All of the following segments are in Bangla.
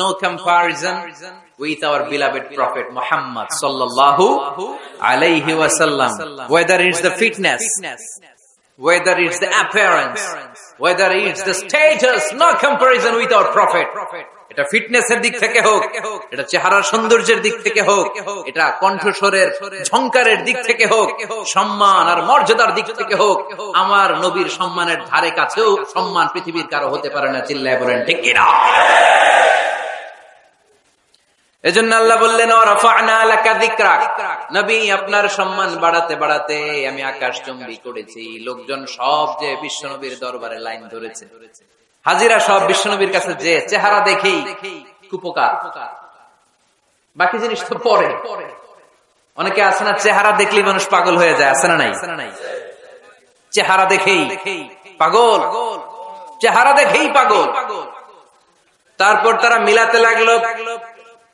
No comparison with our beloved prophet Muhammad সাল্লাল্লাহু আলাইহি ওয়াসাল্লাম whether it's the fitness, whether it's the appearance, whether it's the status, no comparison with our prophet. এটা ফিটনেসের দিক থেকে হোক, এটা চেহারার সৌন্দর্যের দিক থেকে হোক, এটা কণ্ঠস্বরের ঝংকারের দিক থেকে হোক, সম্মান আর মর্যাদার দিক থেকে হোক, আমার নবীর সম্মানের ধারে কাছেও সম্মান পৃথিবীর কারও হতে পারে না, চিল্লায় বলেন ঠিক কিনা? এজন্য আল্লাহ বললেন আপনার সম্মান বাড়াতে বাড়াতে আমি আকাশ চুম্বি করেছি। লোকজন সব যে বিশ্বনবীর দরবারে লাইন ধরেছে। হাজিরা সব বিশ্বনবীর কাছে যে চেহারা বাকি জিনিস তো পরে। অনেকে আছে না, চেহারা দেখলেই মানুষ পাগল হয়ে যায়, আছে না নাই? চেহারা দেখেই পাগল। চেহারা দেখেই পাগল। তারপর তারা মিলাতে লাগল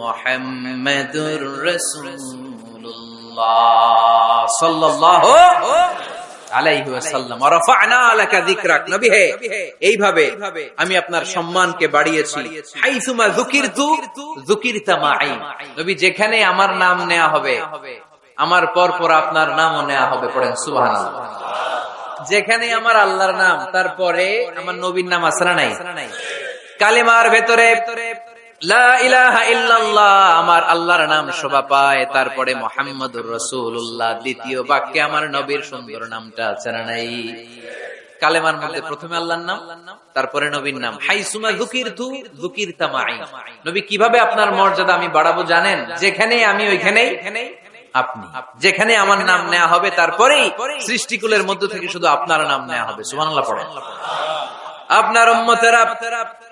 মুহাম্মাদুর রাসূলুল্লাহ সাল্লাল্লাহু আলাইহি ওয়াসাল্লাম। ওয়া রাফা'না লাকা যিকরাক। নবী হে, এইভাবে আমি আপনার সম্মানকে বাড়িয়েছি। হাইসুমা যুকিরতু যুকিরতা মাই নবী, যেখানে আমার নাম নেওয়া হবে, আমার পর পর আপনার নামও নেওয়া হবে পড়েন, সুবহানাল্লাহ। যেখানে আমার আল্লাহর নাম, তারপরে আমার নবীর নাম না নাই। কালিমার ভেতরে আমার আল্লাহর নাম শোভা পায়। তারপরে মোহাম্মদুর রসুল্লাহ দ্বিতীয় বাক্যে আমার নবীর সুন্দর নামটা আছে না নাই? কালেমার মধ্যে প্রথমে আল্লাহর নাম, তারপরে নবীর নাম। হাইসুমা জুকির তু জুকির তামাই নবী কীভাবে আপনার মর্যাদা আমি বাড়াবো জানেন? যেখানে আমি, ওইখানেই আপনি। যেখানে আমার নাম নেওয়া হবে, তারপরেই সৃষ্টিকুলের মধ্য থেকে শুধু আপনার নাম নেওয়া হবে। সুবহানাল্লাহ পড়েন আপনার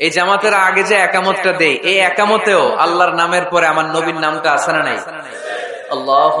এই জামাতের আগে যে একামতটা দেই এই একামতেও আল্লাহর নামের পরে আমার নবীর নামটা আছে না নাই? আল্লাহু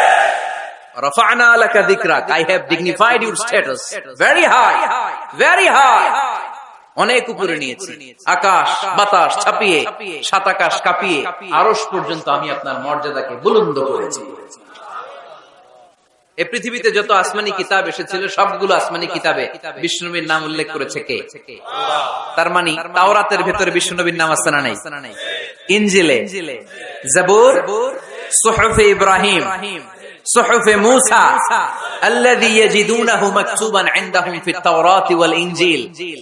রফানা লাকা যিকরাক I have dignified your status very high very high অনেক উপরে নিয়েছি। আকাশ, বাতাস ছাপিয়ে, সাত আকাশ কাঁপিয়ে, আরশ পর্যন্ত আমি আপনার মর্যাদাকে বুলন্দ করেছি। এ পৃথিবীতে যত আসমানি কিতাব এসেছিল, সবগুলো আসমানি কিতাবে বিষ্ণুনবীর নাম উল্লেখ করেছে কে? তার মানে তাওরাতের ভেতরে বিষ্ণুনবীর নাম আছে না নাই? ইঞ্জিলে সুহফে ইব্রাহিম صحف موسى الذي يجدونه مكتوبا عندهم في التوراة والإنجيل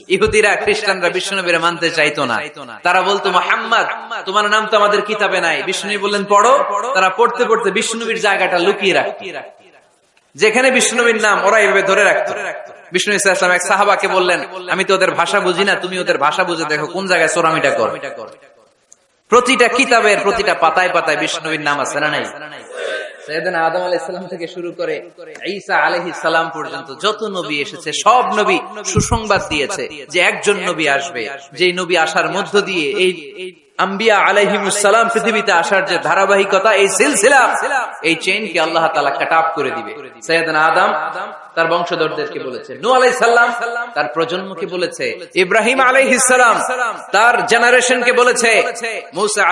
ইহুদিরা খ্রিস্টানরা বিষ্ণুনবীর মানতে চাইতো না তারা বলতো মোহাম্মদ তোমার নাম তো আমাদের কিতাবে নাই বিষ্ণু বললেন পড়ো তারা পড়তে পড়তে বিষ্ণুনবীর জায়গাটা লুকিয়ে রাখত যেখানে বিষ্ণুনবীর নাম ওরা এভাবে ধরে রাখতো বিষ্ণু ইসলাম এক সাহাবাকে বললেন আমি তো ওদের ভাষা বুঝি না তুমি ওদের ভাষা বুঝে দেখো কোন জায়গায় চোরামিটা কর প্রতিটা কিতাবের প্রতিটা পাতায় পাতায় বিষ্ণুবীর নাম আছে না নাই আদম আলাইহিস থেকে শুরু করে ঈসা আলাইহিস সালাম পর্যন্ত যত নবী এসেছে, সব নবী সুসংবাদ দিয়েছে যে একজন নবী আসবে। যেই নবী আসার মধ্য দিয়ে এই যে ধারাবাহিকতা, এই সিলসিলা, এই আল্লাহ আপ করে দিবে। সৈয়দনা আদম তার বংশধরদেরকে বলেছে প্রজন্মকে বলেছে, ইব্রাহিম আলাইহিস সালাম তার বলেছে, মূসা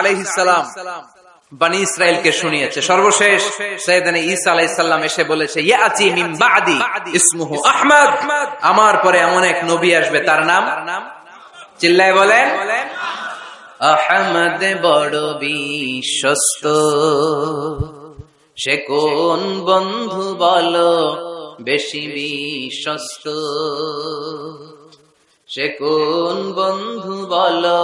বানি ইসরায়েলকে শুনিয়েছে। সর্বশেষ সৈয়দানে ঈসা আলাইহিস সালাম এসে বলেছে, ইয়াতি মিন বাদি ইসমুহু আহমদ। আমার পরে এমন এক নবী আসবে, তার নাম? চিল্লায় বলেন, আহমদ বড় বিশ্বস্ত। সে কোন বন্ধু বলো বেশি বিশ্বস্ত। সে কোন বন্ধু বলো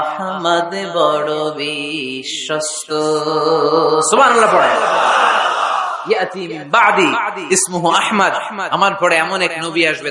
আহমদ বড় বিশ্বস্ত। পড়ে ইয়াতি বাদি আহমদ। আমার পরে এমন এক নবী আসবে